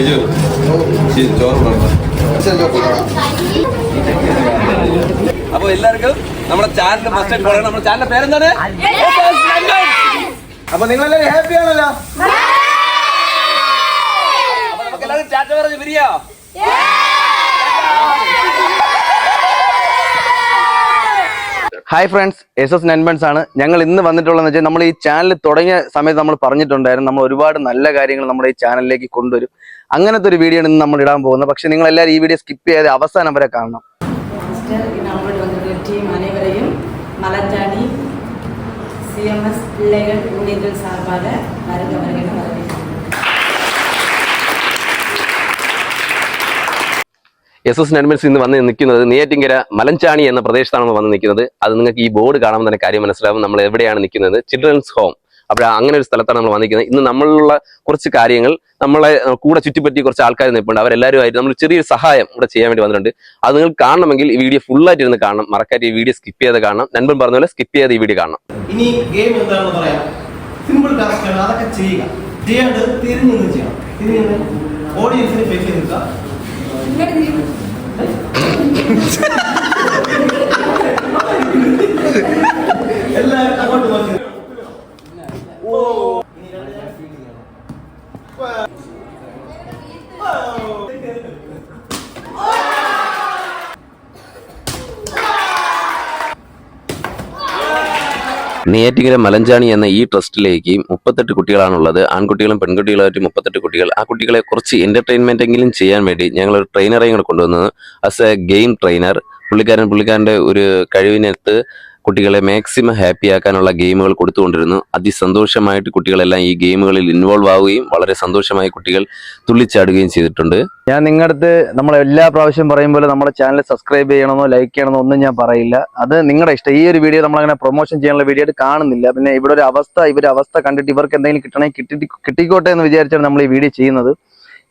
ഷിജു അപ്പൊ എല്ലാവർക്കും നമ്മുടെ ചാനൽ ഫസ്റ്റ് ടൈം പറയണം നമ്മുടെ ചാനലിന്റെ പേരെന്താണ്? അപ്പൊ നിങ്ങളെല്ലാവരും ഹാപ്പി ആണല്ലോ? നമുക്ക് എല്ലാവരും ചാറ്റ പറഞ്ഞ് പിരിയോ ഹായ് ഫ്രണ്ട്സ് എസ് എസ് നെൻബൻസ് ആണ്. ഞങ്ങൾ ഇന്ന് വന്നിട്ടുള്ളതെന്ന് വെച്ചാൽ നമ്മൾ ഈ ചാനൽ തുടങ്ങിയ സമയത്ത് നമ്മൾ പറഞ്ഞിട്ടുണ്ടായിരുന്നു. നമ്മൾ ഒരുപാട് നല്ല കാര്യങ്ങൾ നമ്മുടെ ഈ ചാനലിലേക്ക് കൊണ്ടുവരും. അങ്ങനത്തെ ഒരു വീഡിയോ ആണ് ഇന്ന് നമ്മൾ ഇടാൻ പോകുന്നത് പക്ഷെ നിങ്ങൾ എല്ലാവരും ഈ വീഡിയോ സ്കിപ്പ് ചെയ്യാതെ അവസാനം വരെ കാണണം சிஸ்டர் நம்மளோட வந்திருக்கிற டீம் அனைவரையும் மலர்ஜாடி சிஎம்எஸ் பிள்ளைகள் ஊழியர்கள் சார்பாக வருக வருகிற வரவேற்கிறோம் എസ് എസ് നൻമൻസ് ഇന്ന് വന്ന് നിൽക്കുന്നത് നെയ്യാറ്റിങ്കര മലഞ്ചാണി എന്ന പ്രദേശത്താണ് നമ്മൾ വന്ന് നിൽക്കുന്നത് അത് നിങ്ങൾക്ക് ഈ ബോർഡ് കാണുമ്പോൾ തന്നെ കാര്യം മനസ്സിലാവും നമ്മൾ എവിടെയാണ് നിൽക്കുന്നത് ചിൽഡ്രൻസ് ഹോം അവിടെ അങ്ങനെ ഒരു സ്ഥലത്താണ് നമ്മൾ വന്നിരിക്കുന്നത്. ഇന്ന് നമ്മളുള്ള കുറച്ച് കാര്യങ്ങൾ നമ്മളെ കൂടെ ചുറ്റിപ്പറ്റി കുറച്ച് ആൾക്കാർ നിൽപ്പുണ്ട്. അവരെല്ലാവരുമായിട്ട് നമ്മൾ ചെറിയൊരു സഹായം ഇവിടെ ചെയ്യാൻ വേണ്ടി വന്നിട്ടുണ്ട്. അത് നിങ്ങൾ കാണണമെങ്കിൽ ഈ വീഡിയോ ഫുള്ളായിട്ട് ഇരുന്ന് കാണണം. മറക്കാറ്റ് ഈ വീഡിയോ സ്കിപ്പ് ചെയ്ത് കാണണം. നൻപൻ പറഞ്ഞ പോലെ സ്കിപ്പ് ചെയ്ത് ഈ വീഡിയോ കാണണം. ഇനി ഗെയിം സിമ്പിൾ ടാസ്ക് അതൊക്കെ ചെയ്യുക. ചെയ്യണം. ഓഡിയൻസിനെ എല്ലാവരും അങ്ങോട്ട് നോക്കി ഓ ഇനി രണ്ട് ഞാൻ feel ചെയ്യണം. നെയ്യാറ്റിങ്കര മലഞ്ചാണി എന്ന ഈ ട്രസ്റ്റിലേക്ക് മുപ്പത്തെട്ട് കുട്ടികളാണുള്ളത്. ആൺകുട്ടികളും പെൺകുട്ടികളായിട്ട് മുപ്പത്തെട്ട് കുട്ടികൾ. ആ കുട്ടികളെ കുറച്ച് എന്റർടൈൻമെന്റ് എങ്കിലും ചെയ്യാൻ വേണ്ടി ഞങ്ങൾ ഒരു ട്രെയിനറെയും കൂടെ കൊണ്ടുവന്നത്. ആസ് എ ഗെയിം ട്രെയിനർ പുള്ളിക്കാരൻ പുള്ളിക്കാരന്റെ ഒരു കഴിവിനകത്ത് കുട്ടികളെ മാക്സിമം ഹാപ്പി ആക്കാനുള്ള ഗെയിമുകൾ കൊടുത്തുകൊണ്ടിരുന്നു. അതിസന്തോഷമായിട്ട് കുട്ടികളെല്ലാം ഈ ഗെയിമുകളിൽ ഇൻവോൾവ് ആവുകയും വളരെ സന്തോഷമായി കുട്ടികൾ തുള്ളിച്ചാടുകയും ചെയ്തിട്ടുണ്ട്. ഞാൻ നിങ്ങളുടെ അടുത്ത് നമ്മൾ എല്ലാ പ്രാവശ്യം പറയും പോലെ നമ്മുടെ ചാനൽ സബ്സ്ക്രൈബ് ചെയ്യണമെന്നോ ലൈക്ക് ചെയ്യണമെന്നോ ഒന്നും ഞാൻ പറയില്ല. അത് നിങ്ങളുടെ ഇഷ്ടം. ഈ ഒരു വീഡിയോ നമ്മളങ്ങനെ പ്രൊമോഷൻ ചെയ്യാനുള്ള വീഡിയോ ആയിട്ട് കാണുന്നില്ല. പിന്നെ ഇവിടെ ഒരു അവസ്ഥ ഇവരുടെ അവസ്ഥ കണ്ടിട്ട് ഇവർക്ക് എന്തെങ്കിലും കിട്ടണേ കിട്ടി കിട്ടിക്കോട്ടെ എന്ന് വിചാരിച്ചാണ് നമ്മൾ ഈ വീഡിയോ ചെയ്യുന്നത്.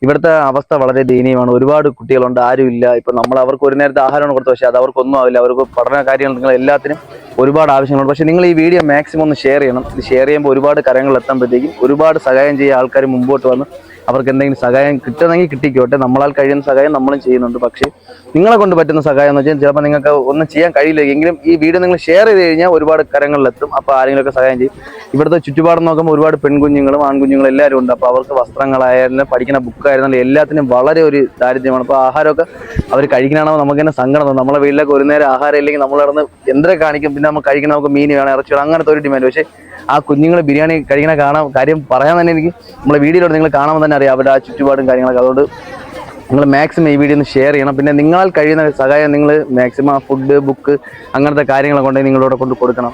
ഇവിടുത്തെ അവസ്ഥ വളരെ ദയനീയമാണ്. ഒരുപാട് കുട്ടികളുണ്ട് ആരുമില്ല. ഇപ്പൊ നമ്മൾ അവർക്ക് ഒരു നേരത്തെ ആഹാരമാണ് കൊടുത്തത്. പക്ഷേ അത് അവർക്കൊന്നും ആവില്ല. അവർക്ക് പഠന കാര്യങ്ങൾ എല്ലാത്തിനും ഒരുപാട് ആവശ്യങ്ങളുണ്ട്. പക്ഷേ നിങ്ങൾ ഈ വീഡിയോ മാക്സിമം ഒന്ന് ഷെയർ ചെയ്യണം. ഇത് ഷെയർ ചെയ്യുമ്പോൾ ഒരുപാട് കാര്യങ്ങൾ എത്തുമ്പോഴത്തേക്കും ഒരുപാട് സഹായം ചെയ്യുക ആൾക്കാർ മുമ്പോട്ട് വന്ന് അവർക്ക് എന്തെങ്കിലും സഹായം കിട്ടുന്നെങ്കിൽ കിട്ടിക്കോട്ടെ. നമ്മളാൽ കഴിയുന്ന സഹായം നമ്മളും ചെയ്യുന്നുണ്ട്. പക്ഷേ നിങ്ങളെ കൊണ്ട് പറ്റുന്ന സഹായം എന്ന് വെച്ചാൽ ചിലപ്പോൾ നിങ്ങൾക്ക് ഒന്നും ചെയ്യാൻ കഴിയില്ല. എങ്കിലും ഈ വീഡിയോ നിങ്ങൾ ഷെയർ ചെയ്ത് കഴിഞ്ഞാൽ ഒരുപാട് കരങ്ങളിലെത്തും. അപ്പോൾ ആരെങ്കിലുമൊക്കെ സഹായം ചെയ്യും. ഇവിടുത്തെ ചുറ്റുപാട് നോക്കുമ്പോൾ ഒരുപാട് പെൺകുഞ്ഞുങ്ങളും ആൺകുഞ്ഞുങ്ങളും എല്ലാവരും ഉണ്ട്. അപ്പോൾ അവർക്ക് വസ്ത്രങ്ങളായാലും പഠിക്കുന്ന ബുക്കായിരുന്നാലും എല്ലാത്തിനും വളരെ ഒരു ദാരിദ്ര്യമാണ്. അപ്പോൾ ആഹാരമൊക്കെ അവർ കഴിക്കണമെങ്കിൽ നമുക്ക് തന്നെ സങ്കടം നമ്മളെ വീട്ടിലൊക്കെ ഒരു നേരം ആഹാരം ഇല്ലെങ്കിൽ നമ്മൾ എന്തൊക്കെ കാണിക്കും? പിന്നെ നമുക്ക് കഴിക്കണം നമുക്ക് മീൻ വേണം ഇറച്ചി വേണം അങ്ങനത്തെ ഒരു ഡിമാൻഡ് പക്ഷേ ആ കുഞ്ഞുങ്ങൾ ബിരിയാണി കഴിക്കണ കാണാൻ കാര്യം പറയാൻ തന്നെ എനിക്ക് നമ്മളെ വീഡിയോയിലൂടെ നിങ്ങൾ കാണുമ്പോൾ തന്നെ അറിയാം അവരുടെ ആ ചുറ്റുപാടും കാര്യങ്ങളൊക്കെ. അതുകൊണ്ട് നിങ്ങൾ മാക്സിമം ഈ വീഡിയോ ഒന്ന് ഷെയർ ചെയ്യണം. പിന്നെ നിങ്ങളാൽ കഴിയുന്ന സഹായം നിങ്ങൾ മാക്സിമം ഫുഡ് ബുക്ക് അങ്ങനത്തെ കാര്യങ്ങളെ കൊണ്ട് നിങ്ങളോട് കൊണ്ട് കൊടുക്കണം.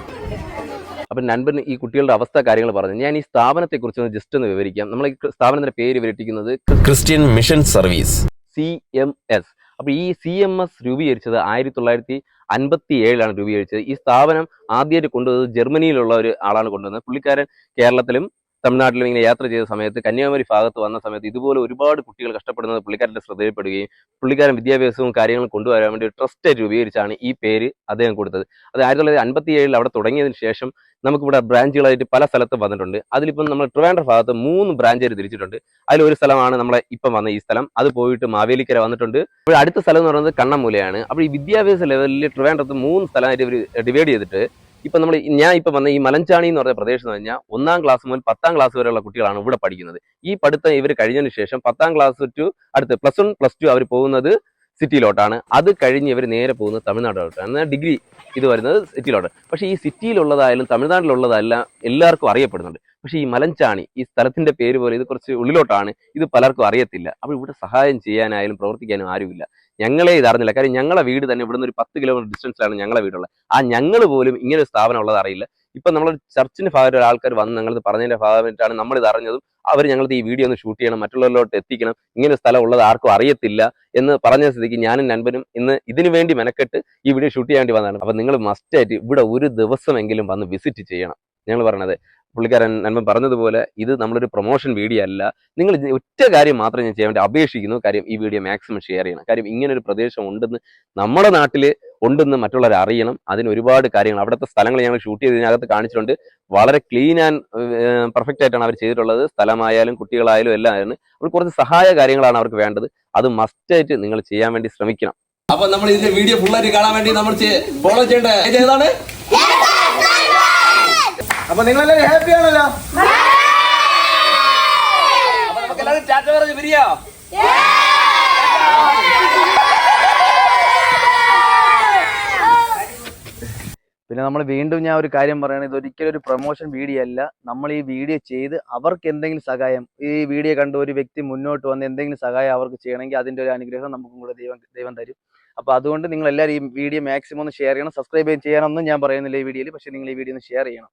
അപ്പം നൻപൻ ഈ കുട്ടികളുടെ അവസ്ഥ കാര്യങ്ങൾ പറഞ്ഞു. ഞാൻ ഈ സ്ഥാപനത്തെക്കുറിച്ച് ഒന്ന് ജസ്റ്റ് ഒന്ന് വിവരിക്കാം. നമ്മൾ ഈ സ്ഥാപനത്തിന്റെ പേര് വിവരിക്കുന്നത് Christian mission service. C M S അപ്പോൾ ഈ സി എം എസ് രൂപീകരിച്ചത് ആയിരത്തി തൊള്ളായിരത്തി അൻപത്തി ഏഴിലാണ് രൂപീകരിച്ചത്. ഈ സ്ഥാപനം ആദ്യമായിട്ട് കൊണ്ടുവന്നത് ജർമ്മനിയിലുള്ള ഒരു ആളാണ് കൊണ്ടുവന്നത്. പുള്ളിക്കാരൻ കേരളത്തിലും തമിഴ്നാട്ടിലും ഇങ്ങനെ യാത്ര ചെയ്ത സമയത്ത് കന്യാകുമാരി ഭാഗത്ത് വന്ന സമയത്ത് ഇതുപോലെ ഒരുപാട് കുട്ടികൾ കഷ്ടപ്പെടുന്നത് പുള്ളിക്കാരന്റെ ശ്രദ്ധയിൽപ്പെടുകയും പുള്ളിക്കാരൻ വിദ്യാഭ്യാസവും കാര്യങ്ങളും കൊണ്ടുവരാൻ വേണ്ടി ട്രസ്റ്റ് രൂപീകരിച്ചാണ് ഈ പേര് അദ്ദേഹം കൊടുത്തത്. അത് ആയിരത്തി തൊള്ളായിരത്തി അൻപത്തി ഏഴിൽ അവിടെ തുടങ്ങിയതിന് ശേഷം നമുക്കിവിടെ ബ്രാഞ്ചുകളായിട്ട് പല സ്ഥലത്തും വന്നിട്ടുണ്ട്. അതിലിപ്പം നമ്മൾ ട്രിവാൻഡ്ര ഭാഗത്ത് മൂന്ന് ബ്രാഞ്ചുകൾ തിരിച്ചിട്ടുണ്ട്. അതിലൊരു സ്ഥലമാണ് നമ്മളെ ഇപ്പം വന്ന ഈ സ്ഥലം. അത് പോയിട്ട് മാവേലിക്കര വന്നിട്ടുണ്ട്. അപ്പോൾ അടുത്ത സ്ഥലം എന്ന് പറയുന്നത് കണ്ണമൂലയാണ് അപ്പോൾ ഈ വിദ്യാഭ്യാസ ലെവലിൽ ട്രിവാൻഡ്രത്ത് മൂന്ന് സ്ഥലമായിട്ട് ഇവർ ഡിവൈഡ് ചെയ്തിട്ട് ഇപ്പം നമ്മൾ ഞാൻ ഇപ്പം വന്ന ഈ മലഞ്ചാണി എന്ന് പറഞ്ഞ പ്രദേശം എന്ന് പറഞ്ഞാൽ ഒന്നാം ക്ലാസ് മുതൽ പത്താം ക്ലാസ് വരെയുള്ള കുട്ടികളാണ് ഇവിടെ പഠിക്കുന്നത്. ഈ പഠിത്തം ഇവർ കഴിഞ്ഞതിന് ശേഷം പത്താം ക്ലാസ് ടു അടുത്ത് പ്ലസ് വൺ പ്ലസ് ടു അവർ പോകുന്നത് സിറ്റിയിലോട്ടാണ് അത് കഴിഞ്ഞ് ഇവർ നേരെ പോകുന്നത് തമിഴ്നാട്ടിലോട്ടാണ്. എന്നാൽ ഡിഗ്രി ഇത് വരുന്നത് സിറ്റിയിലോട്ട് പക്ഷേ ഈ സിറ്റിയിലുള്ളതായാലും തമിഴ്നാട്ടിലുള്ളതെല്ലാം എല്ലാവർക്കും അറിയപ്പെടുന്നുണ്ട്. പക്ഷേ ഈ മലഞ്ചാണി ഈ സ്ഥലത്തിന്റെ പേര് പോലെ ഇത് കുറച്ച് ഉള്ളിലോട്ടാണ് ഇത് പലർക്കും അറിയത്തില്ല. അപ്പോൾ ഇവിടെ സഹായം ചെയ്യാനായാലും പ്രവർത്തിക്കാനും ആരുമില്ല. ഞങ്ങളെ ഇത് അറിഞ്ഞില്ല. കാര്യം ഞങ്ങളെ വീട് തന്നെ ഇവിടുന്ന് ഒരു പത്ത് കിലോമീറ്റർ ഡിസ്റ്റൻസിലാണ് ഞങ്ങളെ വീടുള്ളത്. ആ ഞങ്ങൾ പോലും ഇങ്ങനെ ഒരു സ്ഥാപനം ഉള്ളത് അറിയില്ല. ഇപ്പം നമ്മൾ ചർച്ചിന്റെ ഭാഗത്ത് ആൾക്കാർ വന്ന് ഞങ്ങൾ പറഞ്ഞതിന്റെ ഭാഗമായിട്ടാണ് നമ്മൾ ഇത് അറിഞ്ഞതും അവർ ഞങ്ങൾക്ക് ഈ വീഡിയോ ഒന്ന് ഷൂട്ട് ചെയ്യണം മറ്റുള്ളവരിലോട്ട് എത്തിക്കണം ഇങ്ങനെ സ്ഥലം ഉള്ളത് ആർക്കും അറിയത്തില്ല എന്ന് പറഞ്ഞ സ്ഥിതിക്ക് ഞാനും നൻപനും ഇന്ന് ഇതിനു വേണ്ടി മെനക്കെട്ട് ഈ വീഡിയോ ഷൂട്ട് ചെയ്യാൻ വേണ്ടി വന്നതാണ്. അപ്പം നിങ്ങൾ മസ്റ്റായിട്ട് ഇവിടെ ഒരു ദിവസമെങ്കിലും വന്ന് വിസിറ്റ് ചെയ്യണം. ഞങ്ങൾ പറയണത് പുള്ളിക്കാരൻ നന്മ പറഞ്ഞതുപോലെ ഇത് നമ്മളൊരു പ്രൊമോഷൻ വീഡിയോ അല്ല. നിങ്ങൾ ഒറ്റ കാര്യം മാത്രം ഞാൻ ചെയ്യാൻ വേണ്ടി അപേക്ഷിക്കുന്നു. കാര്യം ഈ വീഡിയോ മാക്സിമം ഷെയർ ചെയ്യണം. കാര്യം ഇങ്ങനെ ഒരു പ്രദേശം ഉണ്ടെന്ന് നമ്മുടെ നാട്ടിൽ ഉണ്ടെന്ന് മറ്റുള്ളവർ അറിയണം. അതിന് ഒരുപാട് കാര്യങ്ങൾ അവിടുത്തെ സ്ഥലങ്ങൾ ഞങ്ങൾ ഷൂട്ട് ചെയ്തതിനകത്ത് കാണിച്ചിട്ടുണ്ട്. വളരെ ക്ലീൻ ആൻഡ് പെർഫെക്റ്റ് ആയിട്ടാണ് അവർ ചെയ്തിട്ടുള്ളത്. സ്ഥലമായാലും കുട്ടികളായാലും എല്ലാം ആയിരുന്നു. അപ്പോൾ കുറച്ച് സഹായ കാര്യങ്ങളാണ് അവർക്ക് വേണ്ടത്. അത് മസ്റ്റായിട്ട് നിങ്ങൾ ചെയ്യാൻ വേണ്ടി ശ്രമിക്കണം. അപ്പൊ നമ്മൾ ഇതിന്റെ വീഡിയോ ഫുള്ളായിട്ട് കാണാൻ വേണ്ടി നമ്മൾ ഫോളോ ചെയ്യേണ്ട ഏത് ഏതാണ്? അപ്പൊ നിങ്ങളെല്ലാവരും ഹാപ്പി ആണല്ലോ? അപ്പൊ നമുക്ക് എല്ലാവരും ടാറ്റ പറഞ്ഞ് പിരിയാ. പിന്നെ നമ്മൾ വീണ്ടും ഞാൻ ഒരു കാര്യം പറയുന്നത് ഇത് ഒരിക്കലും ഒരു പ്രൊമോഷൻ വീഡിയോ അല്ല. നമ്മൾ ഈ വീഡിയോ ചെയ്ത് അവർക്ക് എന്തെങ്കിലും സഹായം ഈ വീഡിയോ കണ്ട ഒരു വ്യക്തി മുന്നോട്ട് വന്ന് എന്തെങ്കിലും സഹായം അവർക്ക് ചെയ്യണമെങ്കിൽ അതിന്റെ ഒരു അനുഗ്രഹം നമുക്കും കൂടെ ദൈവം ദൈവം തരും. അപ്പോൾ അതുകൊണ്ട് നിങ്ങൾ എല്ലാവരും ഈ വീഡിയോ മാക്സിമം ഒന്ന് ഷെയർ ചെയ്യണം സബ്സ്ക്രൈബ് ചെയ്യാനൊന്നും ഞാൻ പറയുന്നില്ല ഈ വീഡിയോയിൽ പക്ഷേ നിങ്ങൾ ഈ വീഡിയോ ഒന്ന് ഷെയർ ചെയ്യണം.